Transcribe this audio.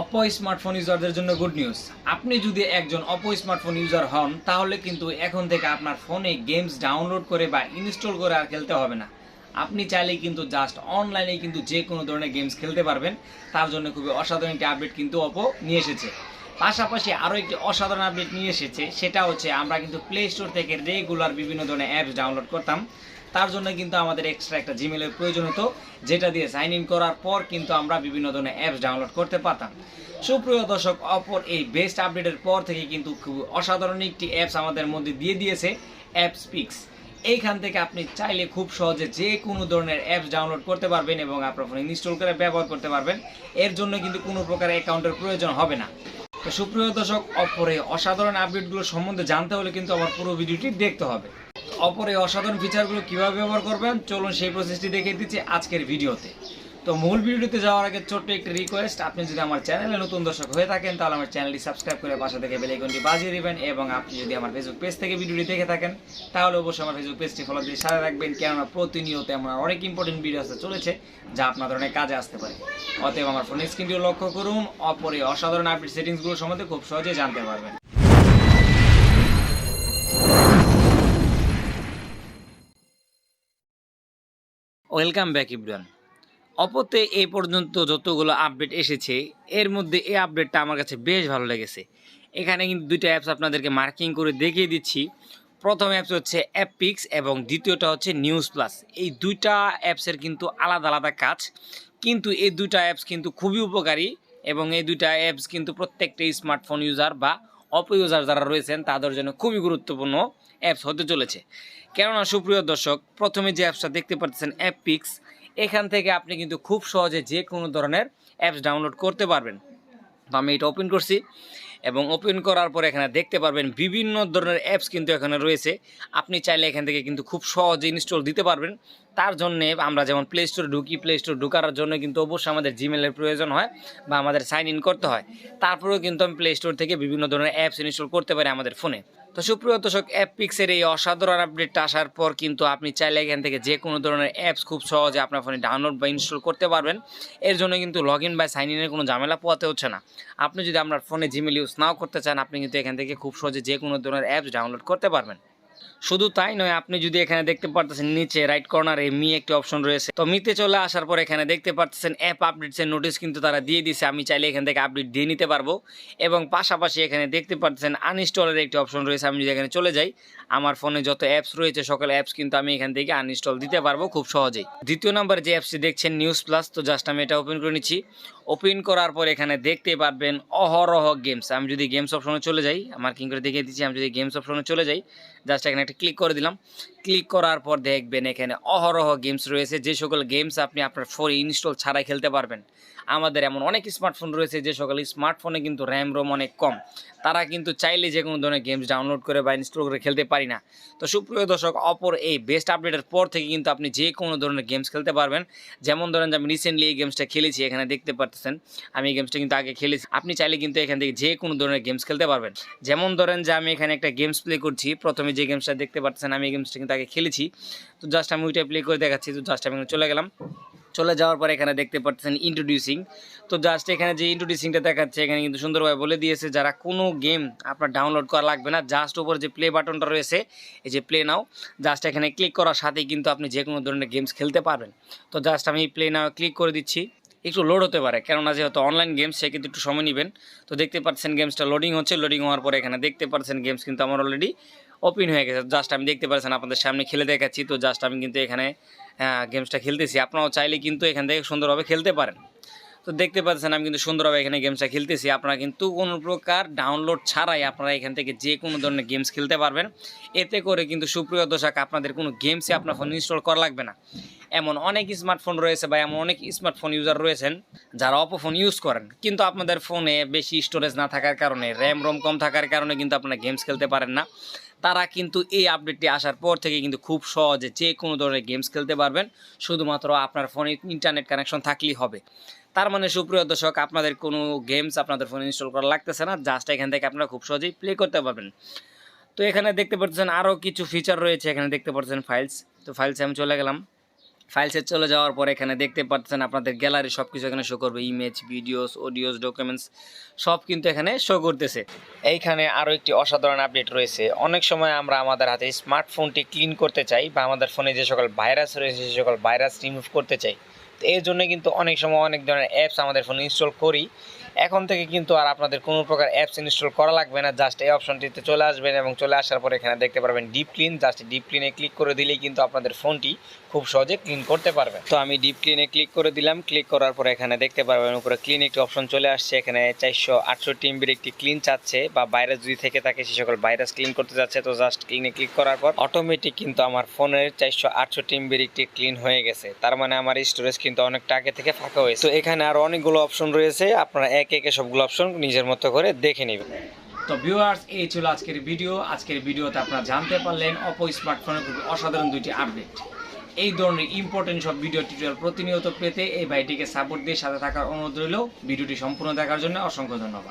Oppo smartphone ইউজারদের জন্য good news. আপনি যদি একজন অপো স্মার্টফোন ইউজার হন, তাহলে কিন্তু এখন থেকে আপনার ফোনে গেমস ডাউনলোড করে বা ইনস্টল করে আর খেলতে হবে না। আপনি চাইলেই কিন্তু জাস্ট অনলাইনে কিন্তু যে কোনো ধরনের গেমস খেলতে পারবেন। তার জন্য খুবই অসাধারণ একটি আপডেট কিন্তু অপো নিয়ে এসেছে। পাশাপাশি আরও একটি অসাধারণ আপডেট নিয়ে এসেছে, সেটা হচ্ছে আমরা কিন্তু প্লে স্টোর থেকে রেগুলার বিভিন্ন ধরনের অ্যাপস ডাউনলোড করতাম। তার জন্য কিন্তু আমাদের এক্সট্রা একটা জিমেলের প্রয়োজন হতো, যেটা দিয়ে সাইন ইন করার পর কিন্তু আমরা বিভিন্ন ধরনের অ্যাপস ডাউনলোড করতে পারতাম। সুপ্রিয় দর্শক, অপর এই বেস্ট আপডেটের পর থেকে কিন্তু খুব অসাধারণ একটি অ্যাপস আমাদের মধ্যে দিয়ে দিয়েছে অ্যাপস পিক্স এইখান থেকে আপনি চাইলে খুব সহজে যে কোনো ধরনের অ্যাপস ডাউনলোড করতে পারবেন এবং আপনার ফোনে ইনস্টল করে ব্যবহার করতে পারবেন। এর জন্য কিন্তু কোনো প্রকার অ্যাকাউন্টের প্রয়োজন হবে না। তো সুপ্রিয় দর্শক, অপরে অসাধারণ আপডেটগুলো সম্বন্ধে জানতে হলে কিন্তু আমার পুরো ভিডিওটি দেখতে হবে। অপরে অসাধারণ ফিচারগুলো কীভাবে ব্যবহার করবেন? চলুন সেই প্রসেসটি দেখিয়ে দিচ্ছি আজকের ভিডিওতে। তো মূল ভিডিওতে যাওয়ার আগে ছোট্ট একটি রিকোয়েস্ট আপনি যদি আমার চ্যানেলে নতুন দর্শক হয়ে থাকেন, তাহলে আমার চ্যানেলটি সাবস্ক্রাইব করে পাশে থেকে বেল আইকনটি বাজিয়ে দেবেন এবং আপনি যদি আমার ফেসবুক পেজ থেকে ভিডিওটি দেখে থাকেন, তাহলে অবশ্যই আমার ফেসবুক পেজটি ফলো দিয়ে সাথে রাখবেন কেননা প্রতিনিয়ত আমার অনেক ইম্পর্টেন্ট ভিডিও আসতে চলেছে, যা আপনাদের অনেক কাজে আসতে পারে। অতএব আমার ফোনের স্ক্রিনটিও লক্ষ্য করুন, অপরে অসাধারণ আপডেট সেটিংসগুলো সম্বন্ধে খুব সহজেই জানতে পারবেন। Welcome back, Ibran. অপতে এই পর্যন্ত যতগুলো আপডেট এসেছে, এর মধ্যে এই আপডেটটা আমার কাছে বেশ ভালো লেগেছে। এখানে কিন্তু দুইটা অ্যাপস আপনাদেরকে মার্কিং করে দেখিয়ে দিচ্ছি। প্রথম অ্যাপস হচ্ছে অ্যাপিক্স এবং দ্বিতীয়টা হচ্ছে নিউজ প্লাস এই দুইটা অ্যাপসের কিন্তু আলাদা আলাদা কাজ, কিন্তু এই দুইটা অ্যাপস কিন্তু খুবই উপকারী এবং এই দুইটা অ্যাপস কিন্তু প্রত্যেকটা স্মার্টফোন ইউজার বা অপ ইউজার যারা রয়েছেন, তাদের জন্য খুবই গুরুত্বপূর্ণ। অ্যাপস হতে চলেছে। কেননা, সুপ্রিয় দর্শক, প্রথমে যে অ্যাপসটা দেখতে পাচ্ছেন অ্যাপিক্স এখান থেকে আপনি কিন্তু খুব সহজে যে কোনো ধরনের অ্যাপস ডাউনলোড করতে পারবেন। তো আমি এটা ওপেন করছি এবং ওপেন করার পর এখানে দেখতে পারবেন বিভিন্ন ধরনের অ্যাপস কিন্তু এখানে রয়েছে। আপনি চাইলে এখান থেকে কিন্তু খুব সহজে ইনস্টল দিতে পারবেন। তার জন্যে আমরা যেমন প্লে স্টোরে ঢুকি প্লে স্টোর ঢুকার জন্য কিন্তু অবশ্যই আমাদের জিমেলের প্রয়োজন হয় বা আমাদের সাইন ইন করতে হয়। তারপরেও কিন্তু আমি প্লে স্টোর থেকে বিভিন্ন ধরনের অ্যাপস ইনস্টল করতে পারি আমাদের ফোনে তো সুপ্রিয় দর্শক অ্যাপ পিক্সের এই অসাধারণ আপডেটটা আসার পর কিন্তু আপনি চাইলে এখান থেকে যে কোনো ধরনের অ্যাপস খুব সহজে আপনার ফোনে ডাউনলোড বা ইনস্টল করতে পারবেন। এর জন্য কিন্তু লগ ইন বা সাইন ইনের কোনো ঝামেলা পোয়াতে হচ্ছে না। আপনি যদি আপনার ফোনে জিমেল ইউজ নাও করতে চান, আপনি কিন্তু এখান থেকে খুব সহজে যে কোনো ধরনের অ্যাপস ডাউনলোড করতে পারবেন। শুধু তাই নয়, আপনি যদি এখানে দেখতে পারতেছেন নিচে রাইট কর্নারে মি একটি অপশন রয়েছে। তো মিতে চলে আসার পর এখানে দেখতে পারতেছেন অ্যাপ আপডেটসের নোটিশ কিন্তু তারা দিয়ে দিছে আমি চাইলে এখান থেকে আপডেট দিয়ে নিতে পারব। এবং পাশাপাশি এখানে দেখতে পারতেছেন আনইনস্টলের একটি অপশন রয়েছে। আমি যদি এখানে চলে যাই, আমার ফোনে যত অ্যাপস রয়েছে, সকল অ্যাপস কিন্তু আমি এখান থেকে আনইনস্টল দিতে পারব খুব সহজেই। দ্বিতীয় নাম্বার যে অ্যাপসটি দেখছেন নিউজ প্লাস তো জাস্ট আমি এটা ওপেন করে নিচ্ছি। ওপেন করার পর এখানে দেখতে পারবেন অহরহ গেমস আমি যদি গেমস অপশনে চলে যাই মার্কিং করে দেখিয়ে দিচ্ছি? আমি যদি গেমস অপশনে চলে যাই জাস্ট এখানে একটা ক্লিক করে দিলাম। ক্লিক করার পর দেখবেন এখানে অহরহ গেমস রয়েছে। যে সকল গেমস আপনি আপনার ফোনে ইনস্টল ছাড়াই খেলতে পারবেন। আমাদের এমন অনেক স্মার্টফোন রয়েছে, যে সকল স্মার্টফোনে কিন্তু র্যাম রোম অনেক কম। তারা কিন্তু চাইলে যে কোনো ধরনের গেমস ডাউনলোড করে বা ইনস্টল করে খেলতে পারি না। তো সুপ্রিয় দর্শক, অপর এই বেস্ট আপডেটের পর থেকে কিন্তু আপনি যে কোনো ধরনের গেমস খেলতে পারবেন। যেমন ধরেন যে আমি রিসেন্টলি এই গেমসটা খেলেছি, এখানে দেখতে পারতেছেন, আমি এই গেমসটা কিন্তু আগে খেলেছি। আপনি চাইলে কিন্তু এখান থেকে যে কোনো ধরনের গেমস খেলতে পারবেন। যেমন ধরেন যে আমি এখানে একটা গেমস প্লে করছি, প্রথমে যে গেমসটা দেখতে পাচ্ছেন আমি এই গেমসটা কিন্তু আগে খেলেছি। তো জাস্ট আমি ওইটা প্লে করে দেখাচ্ছি, তো জাস্ট আমি চলে গেলাম। চলে যাওয়ার পর এখানে দেখতে পাচ্ছেন ইন্ট্রোডিউসিং তো জাস্ট এখানে যে ইন্ট্রোডিউসিংটা দেখাচ্ছে, এখানে কিন্তু সুন্দরভাবে বলে দিয়েছে, যারা কোনো গেম আপনার ডাউনলোড করা লাগবে না জাস্ট উপর যে প্লে বাটনটা রয়েছে, এই যে প্লে নাও জাস্ট এখানে ক্লিক করার সাথেই কিন্তু আপনি যে কোনো ধরনের গেমস খেলতে পারবেন। তো জাস্ট আমি প্লে নাও ক্লিক করে দিচ্ছি। একটু লোড হতে পারে, কেননা যেহেতু অনলাইন গেমস সে কিন্তু একটু সময় নেবেন। তো দেখতে পাচ্ছেন গেমসটা লোডিং হচ্ছে লোডিং হওয়ার পরে এখানে দেখতে পাচ্ছেন গেমস কিন্তু আমার অলরেডি ওপেন হয়ে গেছে। জাস্ট আমি দেখতে পাচ্ছেন, আপনাদের সামনে খেলে দেখাচ্ছি। তো জাস্ট আমি কিন্তু এখানে গেমসটা খেলতেছি। আপনারাও চাইলে কিন্তু এখান থেকে সুন্দরভাবে খেলতে পারেন। তো দেখতে পাচ্ছেন, আমি কিন্তু সুন্দরভাবে এখানে গেমসটা খেলতেছি। আপনারা কিন্তু কোনো প্রকার ডাউনলোড ছাড়াই আপনারা এখান থেকে যে কোনো ধরনের গেমস খেলতে পারবেন। এতে করে কিন্তু সুপ্রিয় দর্শক, আপনাদের কোনো গেমসই আপনার ফোন ইনস্টল করা লাগবে না। এমন অনেক স্মার্টফোন রয়েছে বা এমন অনেক স্মার্টফোন ইউজার রয়েছেন, যারা অপো ফোন ইউজ করেন। কিন্তু আপনাদের ফোনে বেশি স্টোরেজ না থাকার কারণে র্যাম রোম কম থাকার কারণে কিন্তু আপনারা গেমস খেলতে পারেন না। তারা কিন্তু এই আপডেটটি আসার পর থেকে কিন্তু খুব সহজে যে কোনো ধরনের গেমস খেলতে পারবেন। শুধুমাত্র আপনার ফোনে ইন্টারনেট কানেকশন থাকলেই হবে। তার মানে সুপ্রিয় দর্শক, আপনাদের কোনো গেমস আপনাদের ফোনে ইনস্টল করা লাগতেছে না। জাস্ট এখান থেকে আপনারা খুব সহজেই প্লে করতে পারবেন। তো এখানে দেখতে পাচ্ছেন আরও কিছু ফিচার রয়েছে। এখানে দেখতে পাচ্ছেন ফাইলস তো ফাইলসে আমি চলে গেলাম। ফাইলসে চলে যাওয়ার পর এখানে দেখতে পাচ্ছেন আপনাদের গ্যালারি সব কিছু এখানে শো করবে। ইমেজ ভিডিওস অডিওস ডকুমেন্টস সব কিন্তু এখানে শো করতেছে। এইখানে আরও একটি অসাধারণ আপডেট রয়েছে। অনেক সময় আমরা আমাদের হাতে স্মার্টফোনটি ক্লিন করতে চাই বা আমাদের ফোনে যে সকল ভাইরাস রয়েছে, সে সকল ভাইরাস রিমুভ করতে চাই। তো এর জন্য কিন্তু অনেক সময় অনেক ধরনের অ্যাপস আমাদের ফোনে ইনস্টল করি। এখন থেকে কিন্তু আর আপনাদের কোনো প্রকার অ্যাপস ইনস্টল করা লাগবে না জাস্ট এই অপশনটিতে চলে আসবেন এবং চলে আসার পর এখানে দেখতে পারবেন ডিপ ক্লিন জাস্ট ডিপ ক্লিনে ক্লিক করে দিলেই কিন্তু আপনাদের ফোনটি খুব সহজে ক্লিন করতে পারবেন তো আমি ডিপ ক্লিনে ক্লিক করে দিলাম ক্লিক করার পর এখানে দেখতে পারবেন উপরে ক্লিন একটি অপশন চলে আসছে, এখানে চারশো আটষট্টি এমবির একটি ক্লিন চাচ্ছে বা ভাইরাস যদি থেকে থাকে সে সকল ভাইরাস ক্লিন করতে যাচ্ছে, তো জাস্ট ক্লিনে ক্লিক করার পর অটোমেটিক কিন্তু আমার ফোনের চারশো আটষট্টি এমবির একটি ক্লিন হয়ে গেছে। তার মানে আমার স্টোরেজ কিন্তু অনেকটা আগে থেকে ফাঁকা হয়েছে। তো এখানে আরও অনেকগুলো অপশন রয়েছে, আপনারা একে একে সবগুলো অপশন নিজের মতো করে দেখে নেবেন তো ভিউয়ার্স এই ছিল আজকের ভিডিও আজকের ভিডিওতে আপনারা জানতে পারলেন অপো স্মার্টফোনের খুব অসাধারণ দুইটি আপডেট এই ধরনের ইম্পর্টেন্ট সব ভিডিও টিউটোরিয়াল প্রতিনিয়ত পেতে এই ভাইটিকে সাপোর্ট দিয়ে সাথে থাকার অনুরোধ রইল। ভিডিওটি সম্পূর্ণ দেখার জন্য অসংখ্য ধন্যবাদ।